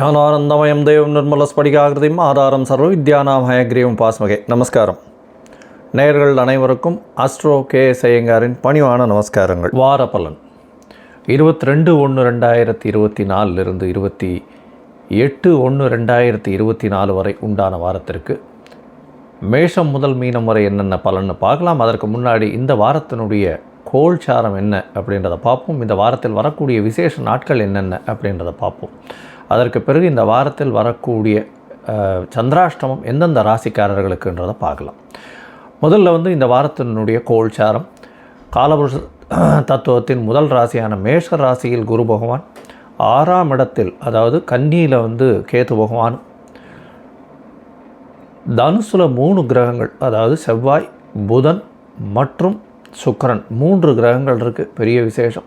ஞானானந்தமயம் தேவம் நிர்மலஸ்படிகாகிருதியும் ஆதாரம் சர்வ வித்யானாம் ஹயக்ரீவம் பாஸ்மகே. நமஸ்காரம். நேயர்கள் அனைவருக்கும் அஸ்ட்ரோ கே செய்யங்காரின் பணிவான நமஸ்காரங்கள். வார பலன் இருபத்தி ரெண்டு ஒன்று ரெண்டாயிரத்தி இருபத்தி நாலிலிருந்து இருபத்தி எட்டு ஒன்று ரெண்டாயிரத்தி இருபத்தி நாலு வரை உண்டான வாரத்திற்கு மேஷம் முதல் மீனம் வரை என்னென்ன பலன்னு பார்க்கலாம். அதற்கு முன்னாடி இந்த வாரத்தினுடைய கோல்சாரம் என்ன அப்படின்றத பார்ப்போம். இந்த வாரத்தில் வரக்கூடிய விசேஷ நாட்கள் என்னென்ன அப்படின்றத பார்ப்போம். அதற்கு பிறகு இந்த வாரத்தில் வரக்கூடிய சந்திராஷ்டமம் எந்தெந்த ராசிக்காரர்களுக்குன்றதை பார்க்கலாம். முதல்ல வந்து இந்த வாரத்தினுடைய கோல்சாரம். காலபுருஷ தத்துவத்தின் முதல் ராசியான மேஷ ராசியில் குரு பகவான். ஆறாம் இடத்தில் அதாவது கன்னியில் வந்து கேது பகவான். தனுசுல மூணு கிரகங்கள் அதாவது செவ்வாய் புதன் மற்றும் சுக்கரன். மூன்று கிரகங்கள் இருக்குது பெரிய விசேஷம்.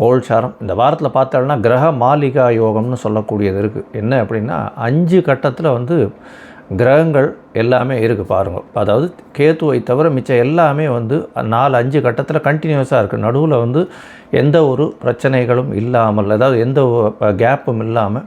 கோல்சாரம். இந்த வாரத்தில் பார்த்தோம்னா கிரக மாளிகா யோகம்னு சொல்லக்கூடியது இருக்குது என்ன அப்படின்னா அஞ்சு கட்டத்தில் வந்து கிரகங்கள் எல்லாமே இருக்குது பாருங்கள் அதாவது கேத்துவை தவிர மிச்சம் எல்லாமே வந்து நாலு அஞ்சு கட்டத்தில் கண்டினியூஸாக இருக்குது நடுவில் வந்து எந்த ஒரு பிரச்சனைகளும் இல்லாமல் அதாவது எந்த கேப்பும் இல்லாமல்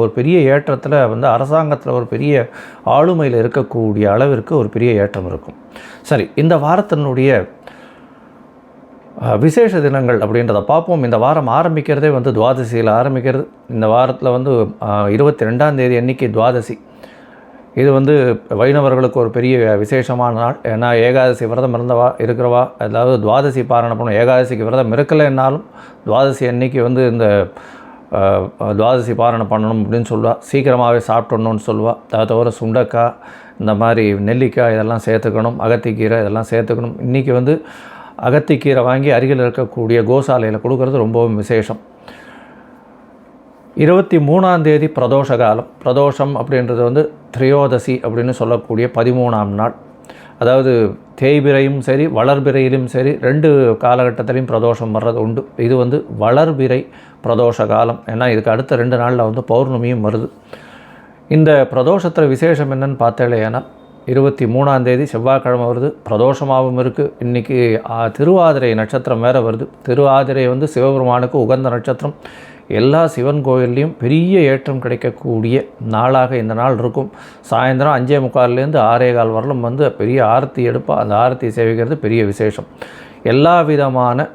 ஒரு பெரிய ஏற்றத்தில் வந்து அரசாங்கத்தில் ஒரு பெரிய ஆளுமையில் இருக்கக்கூடிய அளவிற்கு ஒரு பெரிய ஏற்றம் இருக்கும். சரி இந்த வாரத்தினுடைய விசேஷ தினங்கள் அப்படின்றத பார்ப்போம். இந்த வாரம் ஆரம்பிக்கிறதே வந்து துவாதசியில் ஆரம்பிக்கிறது. இந்த வாரத்தில் வந்து இருபத்தி ரெண்டாம் தேதி அன்னைக்கு துவாதசி. இது வந்து வைணவர்களுக்கு ஒரு பெரிய விசேஷமான நாள். ஏன்னா ஏகாதசி விரதம் இருந்தவா இருக்கிறவா அதாவது துவாதசி பாரணம் பண்ணும் ஏகாதசிக்கு விரதம் இருக்கலைன்னாலும் துவாதசி அன்னைக்கு வந்து இந்த துவாதசி பாரணம் பண்ணணும் அப்படின்னு சொல்லுவாள் சீக்கிரமாகவே சாப்பிட்ணுன்னு சொல்லுவாள் அதை தவிர சுண்டக்காய் இந்த மாதிரி நெல்லிக்காய் இதெல்லாம் சேர்த்துக்கணும். அகத்திக்கீரை இதெல்லாம் சேர்த்துக்கணும். இன்றைக்கி வந்து அகத்திக்கீரை வாங்கி அருகில் இருக்கக்கூடிய கோசாலையில் கொடுக்கறது ரொம்பவும் விசேஷம். இருபத்தி மூணாம் தேதி பிரதோஷ காலம். பிரதோஷம் அப்படின்றது வந்து திரையோதசி அப்படின்னு சொல்லக்கூடிய பதிமூணாம் நாள். அதாவது தேய்பிரையும் சரி வளர்பிறையிலும் சரி ரெண்டு காலகட்டத்திலையும் பிரதோஷம் வர்றது உண்டு. இது வந்து வளர்பிறை பிரதோஷ காலம். ஏன்னா இதுக்கு அடுத்த ரெண்டு நாளில் வந்து பௌர்ணமியும் வருது. இந்த பிரதோஷத்தில் விசேஷம் என்னன்னு பார்த்தாலேனா இருபத்தி மூணாந்தேதி செவ்வாய்க்கிழமை வருது. பிரதோஷமாகவும் இருக்குது இன்றைக்கி திருவாதிரை நட்சத்திரம் வேறு வருது. திருவாதிரை வந்து சிவபெருமானுக்கு உகந்த நட்சத்திரம். எல்லா சிவன் கோயில்லையும் பெரிய ஏற்றம் கிடைக்கக்கூடிய நாளாக இந்த நாள் இருக்கும். சாயந்தரம் அஞ்சே முக்கால்லேருந்து ஆறே கால் வரலும் வந்து பெரிய ஆரத்தி எடுப்பா அந்த ஆரத்தி சேவிக்கிறது பெரிய விசேஷம். எல்லா விதமான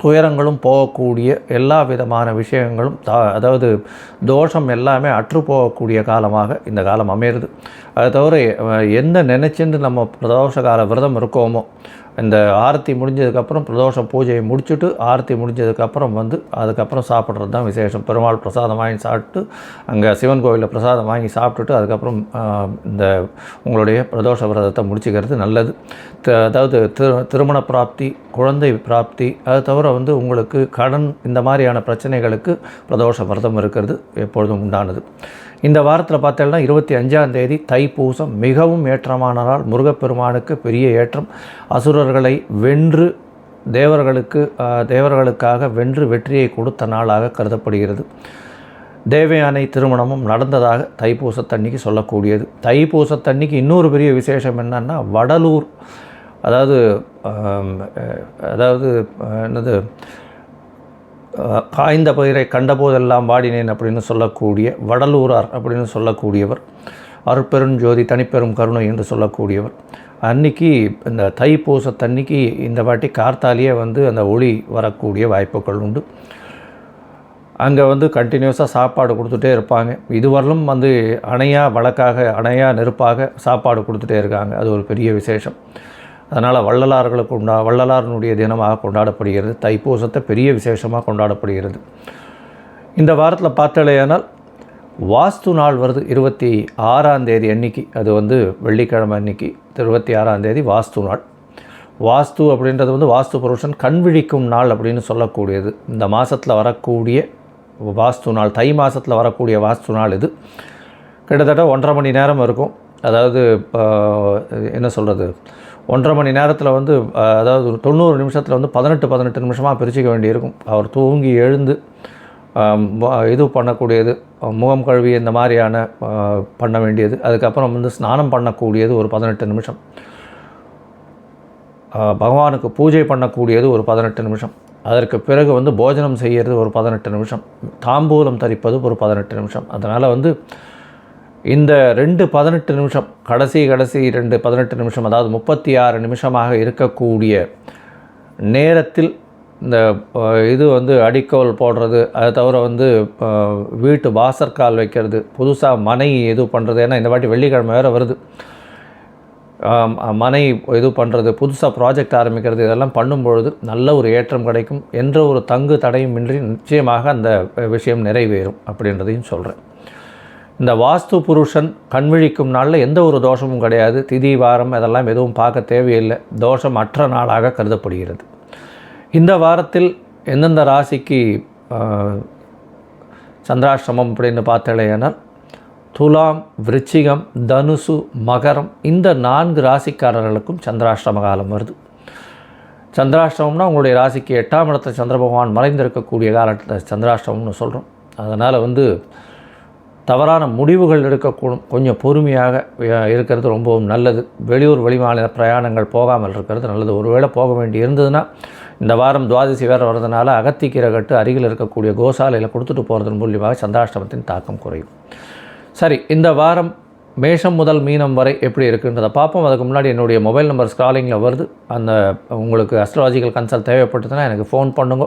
துயரங்களும் போகக்கூடிய எல்லா விதமான விஷயங்களும் அதாவது தோஷம் எல்லாமே அற்று போகக்கூடிய காலமாக இந்த காலம் அமையிறது. அதை தவிர என்ன நினச்சின்னு நம்ம பிரதோஷ கால விரதம் இருக்கோமோ இந்த ஆரத்தி முடிஞ்சதுக்கப்புறம் பிரதோஷ பூஜையை முடிச்சுட்டு ஆரத்தி முடிஞ்சதுக்கப்புறம் வந்து அதுக்கப்புறம் சாப்பிட்றது தான் விசேஷம். பெருமாள் பிரசாதம் வாங்கி சாப்பிட்டு அங்கே சிவன் கோவிலில் பிரசாதம் வாங்கி சாப்பிட்டுட்டு அதுக்கப்புறம் இந்த உங்களுடைய பிரதோஷ விரதத்தை முடிச்சுக்கிறது நல்லது. த- அதாவது திரு திருமண பிராப்தி குழந்தை பிராப்தி அது தவிர வந்து உங்களுக்கு கடன் இந்த மாதிரியான பிரச்சனைகளுக்கு பிரதோஷ விரதம் இருக்கிறது எப்பொழுதும் உண்டானது. இந்த வாரத்தில் பார்த்தோம்னா இருபத்தி அஞ்சாம் தேதி தைப்பூசம் மிகவும் ஏற்றமான நாள் முருகப்பெருமானுக்கு பெரிய ஏற்றம். அசுரர்களை வென்று தேவர்களுக்கு தேவர்களுக்காக வென்று வெற்றியை கொடுத்த நாளாக கருதப்படுகிறது. தேவயானை திருமணமும் நடந்ததாக தைப்பூசத்தன்னைக்கு சொல்லக்கூடியது. தைப்பூசத்தன்னைக்கு இன்னொரு பெரிய விசேஷம் என்னன்னா வடலூர். அதாவது அதாவது என்னது காய்ந்த பயிரை கண்டபோதெல்லாம் வாடினேன் அப்படின்னு சொல்லக்கூடிய வடலூரார் அப்படின்னு சொல்லக்கூடியவர். அருட்பெருஞ்சோதி தனிப்பெரும் கருணை என்று சொல்லக்கூடியவர். அன்னைக்கு இந்த தைப்பூசத்தன்னைக்கு இந்த வாட்டி கார்த்தாலேயே வந்து அந்த ஒளி வரக்கூடிய வாய்ப்புகள் உண்டு. அங்கே வந்து கண்டினியூஸாக சாப்பாடு கொடுத்துட்டே இருப்பாங்க. இதுவரையிலும் வந்து அணையாக வழக்காக அணையாக நெருப்பாக சாப்பாடு கொடுத்துட்டே இருக்காங்க. அது ஒரு பெரிய விசேஷம். அதனால் வள்ளலார்களுக்கு உண்டா வள்ளலாரனுடைய தினமாக கொண்டாடப்படுகிறது தைப்பூசத்தை பெரிய விசேஷமாக கொண்டாடப்படுகிறது. இந்த வாரத்தில் பார்த்தாலேயானால் வாஸ்து நாள் வருது இருபத்தி ஆறாம் தேதி அன்னைக்கு அது வந்து வெள்ளிக்கிழமை அன்னைக்கு இருபத்தி ஆறாம் தேதி வாஸ்து நாள். வாஸ்து அப்படின்றது வந்து வாஸ்து புருஷன் கண் விழிக்கும் நாள் அப்படின்னு சொல்லக்கூடியது. இந்த மாதத்தில் வரக்கூடிய வாஸ்து நாள் தை மாதத்தில் வரக்கூடிய வாஸ்து நாள் இது. கிட்டத்தட்ட ஒன்றரை மணி நேரம் இருக்கும். அதாவது இப்போ என்ன சொல்கிறது ஒன்றரை மணி நேரத்தில் வந்து அதாவது ஒரு தொண்ணூறு நிமிஷத்தில் வந்து பதினெட்டு பதினெட்டு நிமிஷமாக பிரிச்சுக்க வேண்டியிருக்கும். அவர் தூங்கி எழுந்து இது பண்ணக்கூடியது முகம் கழுவி இந்த மாதிரியான பண்ண வேண்டியது. அதுக்கப்புறம் வந்து ஸ்நானம் பண்ணக்கூடியது ஒரு பதினெட்டு நிமிஷம். பகவானுக்கு பூஜை பண்ணக்கூடியது ஒரு பதினெட்டு நிமிஷம். அதற்கு பிறகு வந்து போஜனம் செய்கிறது ஒரு பதினெட்டு நிமிஷம். தாம்பூலம் தரிப்பது ஒரு பதினெட்டு நிமிஷம். அதனால் வந்து இந்த ரெண்டு பதினெட்டு நிமிஷம் கடைசி கடைசி ரெண்டு பதினெட்டு நிமிஷம் அதாவது முப்பத்தி ஆறு நிமிஷமாக இருக்கக்கூடிய நேரத்தில் இந்த இது வந்து அடிக்கோல் போடுறது அதை தவிர வந்து வீட்டு வாசற்கால் வைக்கிறது புதுசாக மனை இது பண்ணுறது ஏன்னா இந்த வாட்டி வெள்ளிக்கிழமை வேறு வருது. மனை இது பண்ணுறது புதுசாக ப்ராஜெக்ட் ஆரம்பிக்கிறது இதெல்லாம் பண்ணும்பொழுது நல்ல ஒரு ஏற்றம் கிடைக்கும். என்ற ஒரு தங்கு தடையுமின்றி நிச்சயமாக அந்த விஷயம் நிறைவேறும் அப்படின்றதையும் சொல்கிறேன் இந்த வாஸ்து புருஷன் கண்விழிக்கும் நாளில் எந்த ஒரு தோஷமும் கிடையாது. திதி வாரம் அதெல்லாம் எதுவும் பார்க்க தேவையில்லை. தோஷம் அற்ற நாளாக கருதப்படுகிறது. இந்த வாரத்தில் எந்தெந்த ராசிக்கு ஆஹ், சந்திராஷ்டமம் அப்படின்னு பார்த்தேனால் துலாம் விருச்சிகம் தனுசு மகரம் இந்த நான்கு ராசிக்காரர்களுக்கும் சந்திராஷ்டம காலம் வருது. சந்திராஷ்டிரமம்னா உங்களுடைய ராசிக்கு எட்டாம் இடத்துல சந்திர பகவான் மறைந்திருக்கக்கூடிய காலத்தில் சந்திராஷ்டமம்னு சொல்கிறோம் அதனால் வந்து தவறான முடிவுகள் எடுக்கக்கூடும். கொஞ்சம் பொறுமையாக இருக்கிறது ரொம்பவும் நல்லது. வெளியூர் வெளிமாநில பிரயாணங்கள் போகாமல் இருக்கிறது நல்லது. ஒருவேளை போக வேண்டி இருந்ததுன்னா இந்த வாரம் துவாதசி வேறு வர்றதுனால அகத்திக்கீரை கட்டு அருகில் இருக்கக்கூடிய கோசாலையில் கொடுத்துட்டு போகிறதன் மூலியமாக சந்திராஷ்டமத்தின் தாக்கம் குறையும். சரி இந்த வாரம் மேஷம் முதல் மீனம் வரை எப்படி இருக்குன்றதை பார்ப்போம். அதுக்கு முன்னாடி என்னுடைய மொபைல் நம்பர் ஸ்க்ராலிங்கில் வருது. அந்த உங்களுக்கு அஸ்ட்ராலஜிக்கல் கன்சல்ட் தேவைப்பட்டதுன்னா எனக்கு ஃபோன் பண்ணுங்க.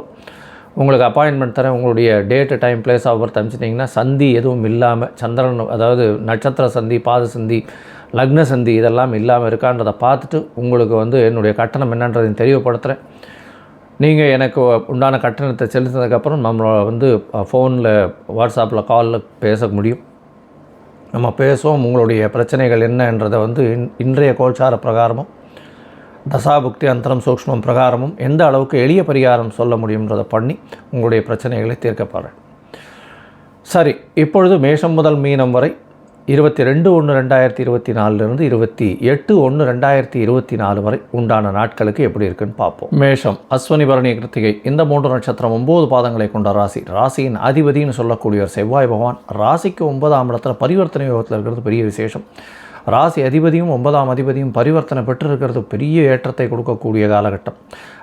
உங்களுக்கு அப்பாயின்மெண்ட் தரேன் உங்களுடைய date time place of birth அனுப்பிச்சிட்டிங்கன்னா சந்தி எதுவும் இல்லாமல் சந்திரன் அதாவது நட்சத்திர சந்தி பாத சந்தி லக்ன சந்தி இதெல்லாம் இல்லாமல் இருக்கான்றதை பார்த்துட்டு உங்களுக்கு வந்து என்னுடைய கட்டணம் என்னன்றதையும் தெரியப்படுத்துகிறேன் நீங்கள் எனக்கு உண்டான கட்டணத்தை செலுத்தினதுக்கப்புறம் நம்மளை வந்து ஃபோனில் வாட்ஸ்அப்பில் காலில் பேச முடியும். நம்ம பேசுவோம் உங்களுடைய பிரச்சனைகள் என்னன்றதை வந்து இன்- இன்றைய கோச்சார பிரகாரமும் தசாபுக்தி அந்தரம் சூக்ஷ்மம் பிரகாரமும் எந்த அளவுக்கு எளிய பரிகாரம் சொல்ல முடியுன்றதை பண்ணி உங்களுடைய பிரச்சனைகளை தீர்க்கப்படுறேன் சரி இப்பொழுது மேஷம் முதல் மீனம் வரை இருபத்தி ரெண்டு ஒன்று ரெண்டாயிரத்தி இருபத்தி நாலுலேருந்து இருபத்தி எட்டு ஒன்று ரெண்டாயிரத்தி இருபத்தி நாலு வரை உண்டான நாட்களுக்கு எப்படி இருக்குன்னு பார்ப்போம். மேஷம் அஸ்வனி பரணி கிருத்திகை இந்த மூன்று நட்சத்திரம் ஒம்பது பாதங்களை கொண்ட ராசி. ராசியின் அதிபதின்னு சொல்லக்கூடியவர் செவ்வாய் பகவான் ராசிக்கு ஒன்பதாம் இடத்துல பரிவர்த்தனை யோகத்தில் இருக்கிறது பெரிய விசேஷம். ராசி அதிபதியும் ஒன்பதாம் அதிபதியும் பரிவர்த்தனை பெற்றிருக்கிறது. பெரிய ஏற்றத்தை கொடுக்கக்கூடிய காலகட்டம்.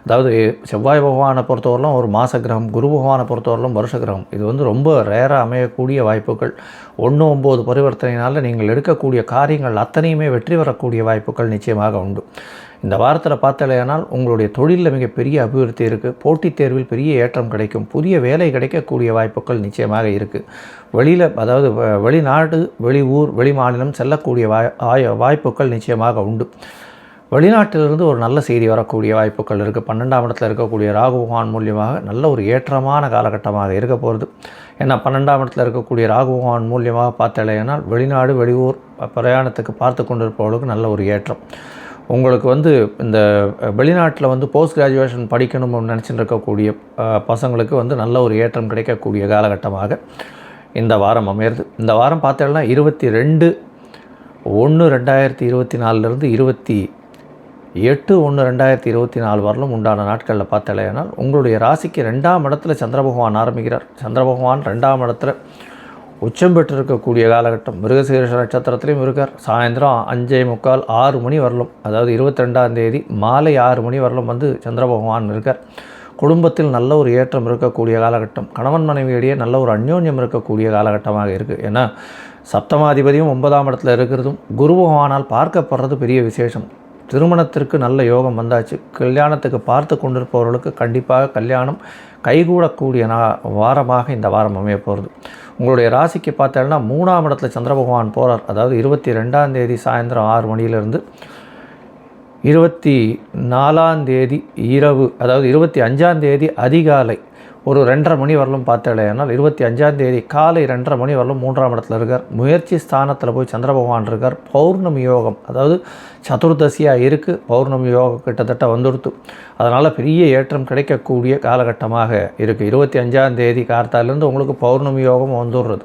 அதாவது செவ்வாய் பகவானை பொறுத்தவரையிலும் ஒரு மாச கிரகம் குரு பகவானை பொறுத்தவரையிலும் வருஷ கிரகம் இது வந்து ரொம்ப ரேராக அமையக்கூடிய வாய்ப்புகள். ஒன்று ஒம்பது பரிவர்த்தனையினால் நீங்கள் எடுக்கக்கூடிய காரியங்கள் அத்தனையுமே வெற்றி வரக்கூடிய வாய்ப்புகள் நிச்சயமாக உண்டு. இந்த வாரத்தில் பார்த்தலையானால் உங்களுடைய தொழிலில் மிகப்பெரிய அபிவிருத்தி இருக்குது போட்டித் தேர்வில் பெரிய ஏற்றம் கிடைக்கும். புதிய வேலை கிடைக்கக்கூடிய வாய்ப்புகள் நிச்சயமாக இருக்குது வெளியில் அதாவது வெளிநாடு வெளி ஊர் வெளி மாநிலம் செல்லக்கூடிய வாய் வாய்ப்புகள் நிச்சயமாக உண்டு. வெளிநாட்டிலிருந்து ஒரு நல்ல செய்தி வரக்கூடிய வாய்ப்புகள் இருக்குது பன்னெண்டாம் இடத்துல இருக்கக்கூடிய ராகு பகவான் மூலியமாக நல்ல ஒரு ஏற்றமான காலகட்டமாக இருக்க போகிறது ஏன்னா பன்னெண்டாம் இடத்துல இருக்கக்கூடிய ராகு பகவான் மூலியமாக பார்த்தலையானால் வெளிநாடு வெளியூர் பிரயாணத்துக்கு பார்த்து கொண்டிருப்பவர்களுக்கு நல்ல ஒரு ஏற்றம். உங்களுக்கு வந்து இந்த வெளிநாட்டில் வந்து போஸ்ட் கிராஜுவேஷன் படிக்கணும்னு நினச்சிட்டு இருக்கக்கூடிய பசங்களுக்கு வந்து நல்ல ஒரு ஏற்றம் கிடைக்கக்கூடிய காலகட்டமாக இந்த வாரம் அமையிறது. இந்த வாரம் பார்த்தோம்னா இருபத்தி ரெண்டு ஒன்று ரெண்டாயிரத்தி இருபத்தி நாலுலேருந்து இருபத்தி எட்டு ஒன்று ரெண்டாயிரத்தி இருபத்தி நாலு வரலும் உண்டான நாட்களில் பார்த்தலையானால் உங்களுடைய ராசிக்கு ரெண்டாம் இடத்துல சந்திர பகவான் ஆரம்பிக்கிறார். சந்திர பகவான் ரெண்டாம் இடத்துல உச்சம் பெற்றிருக்கக்கூடிய காலகட்டம். மிருகசீரிஷ நட்சத்திரத்திலையும் இருக்கார். சாயந்தரம் அஞ்சே முக்கால் ஆறு மணி வரலும் அதாவது இருபத்தி ரெண்டாம் தேதி மாலை ஆறு மணி வரலும் வந்து சந்திர பகவான் இருக்கார். குடும்பத்தில் நல்ல ஒரு ஏற்றம் இருக்கக்கூடிய காலகட்டம். கணவன் மனைவியிடையே நல்ல ஒரு அந்யோன்யம் இருக்கக்கூடிய காலகட்டமாக இருக்குது ஏன்னா சப்தமாதிபதியும் ஒன்பதாம் இடத்துல இருக்கிறதும் குரு பகவானால் பார்க்கப்படுறது பெரிய விசேஷம். திருமணத்திற்கு நல்ல யோகம் வந்தாச்சு. கல்யாணத்துக்கு பார்த்து கொண்டிருப்பவர்களுக்கு கண்டிப்பாக கல்யாணம் கைகூடக்கூடிய நா வாரமாக இந்த வாரம் அமைய போகிறது உங்களுடைய ராசிக்கு பார்த்தோன்னா மூணாம் இடத்துல சந்திர பகவான் போகிறார் அதாவது இருபத்தி ரெண்டாம் தேதி சாயந்தரம் ஆறு மணியிலிருந்து இருபத்தி நாலாம் தேதி இரவு அதாவது இருபத்தி அஞ்சாம் தேதி அதிகாலை ஒரு ரெண்டரை மணி வரலும் பார்த்தேனால் இருபத்தி அஞ்சாம் தேதி காலை ரெண்டரை மணி வரலும் மூன்றாம் இடத்துல இருக்கார். முயற்சி ஸ்தானத்தில் போய் சந்திர பகவான் இருக்கார். பௌர்ணமி யோகம் அதாவது சதுர்தசியாக இருக்குது பௌர்ணமி யோகம் கிட்டத்தட்ட வந்துடுத்து அதனால் பெரிய ஏற்றம் கிடைக்கக்கூடிய காலகட்டமாக இருக்குது இருபத்தி அஞ்சாம் தேதி கார்த்தாலேருந்து உங்களுக்கு பௌர்ணமி யோகம் வந்துடுறது.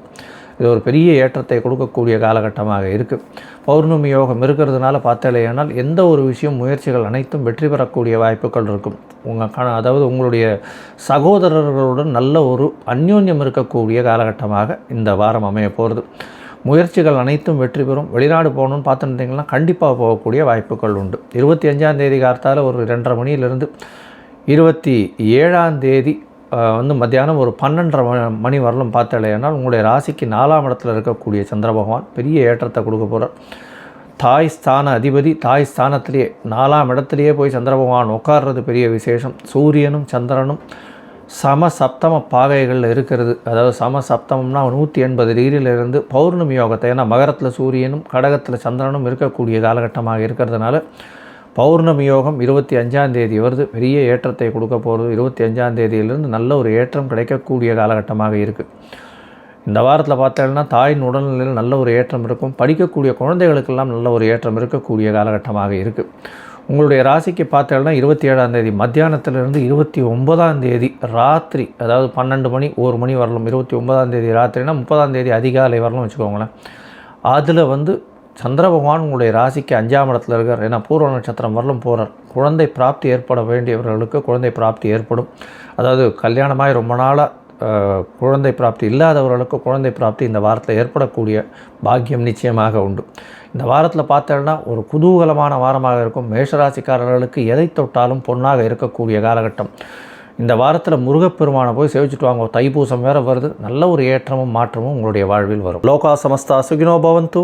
இது ஒரு பெரிய ஏற்றத்தை கொடுக்கக்கூடிய காலகட்டமாக இருக்குது பௌர்ணமி யோகம் இருக்கிறதுனால பார்த்தாலேயானால் எந்த ஒரு விஷயம் முயற்சிகள் அனைத்தும் வெற்றி பெறக்கூடிய வாய்ப்புகள் இருக்கும். உங்கள் அதாவது உங்களுடைய சகோதரர்களுடன் நல்ல ஒரு அந்யோன்யம் இருக்கக்கூடிய காலகட்டமாக இந்த வாரம் அமைய போகிறது முயற்சிகள் அனைத்தும் வெற்றி பெறும். வெளிநாடு போகணுன்னு பார்த்துருந்தீங்கன்னா கண்டிப்பாக போகக்கூடிய வாய்ப்புகள் உண்டு. இருபத்தி அஞ்சாம் தேதி காலத்தால் ஒரு ரெண்டரை மணியிலிருந்து இருபத்தி ஏழாம் தேதி வந்து மத்தியானம் ஒரு பன்னெண்டரை மணி வரலும் பார்த்தாலேனால் உங்களுடைய ராசிக்கு நாலாம் இடத்துல இருக்கக்கூடிய சந்திர பகவான் பெரிய ஏற்றத்தை கொடுக்க போகிறார் தாய் ஸ்தான அதிபதி தாய் ஸ்தானத்திலேயே நாலாம் இடத்துலையே போய் சந்திர பகவான் உட்கார்றது பெரிய விசேஷம். சூரியனும் சந்திரனும் சம சப்தம பாகைகளில் இருக்கிறது. அதாவது சம சப்தமம்னா நூற்றி எண்பது டிகிரியிலிருந்து பௌர்ணமி யோகத்தை ஏன்னா மகரத்தில் சூரியனும் கடகத்தில் சந்திரனும் இருக்கக்கூடிய காலகட்டமாக இருக்கிறதுனால பௌர்ணமி யோகம் இருபத்தி அஞ்சாம் தேதி வருது. பெரிய ஏற்றத்தை கொடுக்க போகிறது இருபத்தி அஞ்சாம் தேதியிலிருந்து நல்ல ஒரு ஏற்றம் கிடைக்கக்கூடிய காலகட்டமாக இருக்குது இந்த வாரத்தில் பார்த்தீங்கன்னா தாயின் உடல்நிலையில் நல்ல ஒரு ஏற்றம் இருக்கும். படிக்கக்கூடிய குழந்தைகளுக்கெல்லாம் நல்ல ஒரு ஏற்றம் இருக்கக்கூடிய காலகட்டமாக இருக்குது உங்களுடைய ராசிக்கு பார்த்தீங்கன்னா இருபத்தி ஏழாம் தேதி மத்தியானத்திலிருந்து இருபத்தி ஒன்பதாம் தேதி ராத்திரி அதாவது பன்னெண்டு மணி ஒரு மணி வரலாம் இருபத்தி ஒன்பதாம் தேதி ராத்திரினா முப்பதாம் தேதி அதிகாலை வரலாம் வச்சுக்கோங்களேன். அதில் வந்து சந்திர பகவான் உங்களுடைய ராசிக்கு அஞ்சாம் இடத்துல இருக்கார். ஏன்னா பூர்வ நட்சத்திரம் வரலும் போகிறார் குழந்தை பிராப்தி ஏற்பட வேண்டியவர்களுக்கு குழந்தை பிராப்தி ஏற்படும். அதாவது கல்யாணமாய் ரொம்ப நாளாக குழந்தை பிராப்தி இல்லாதவர்களுக்கு குழந்தை பிராப்தி இந்த வாரத்தில் ஏற்படக்கூடிய பாக்கியம் நிச்சயமாக உண்டு. இந்த வாரத்தில் பார்த்தோன்னா ஒரு குதூகலமான வாரமாக இருக்கும். மேஷராசிக்காரர்களுக்கு எதை தொட்டாலும் பொன்னாக இருக்கக்கூடிய காலகட்டம். இந்த வாரத்தில் முருகப்பெருமானை போய் சேவிச்சுட்டு வாங்க. தைப்பூசம் வேறு வருது. நல்ல ஒரு ஏற்றமும் மாற்றமும் உங்களுடைய வாழ்வில் வரும். லோகா சமஸ்தா சுகினோ பவந்து.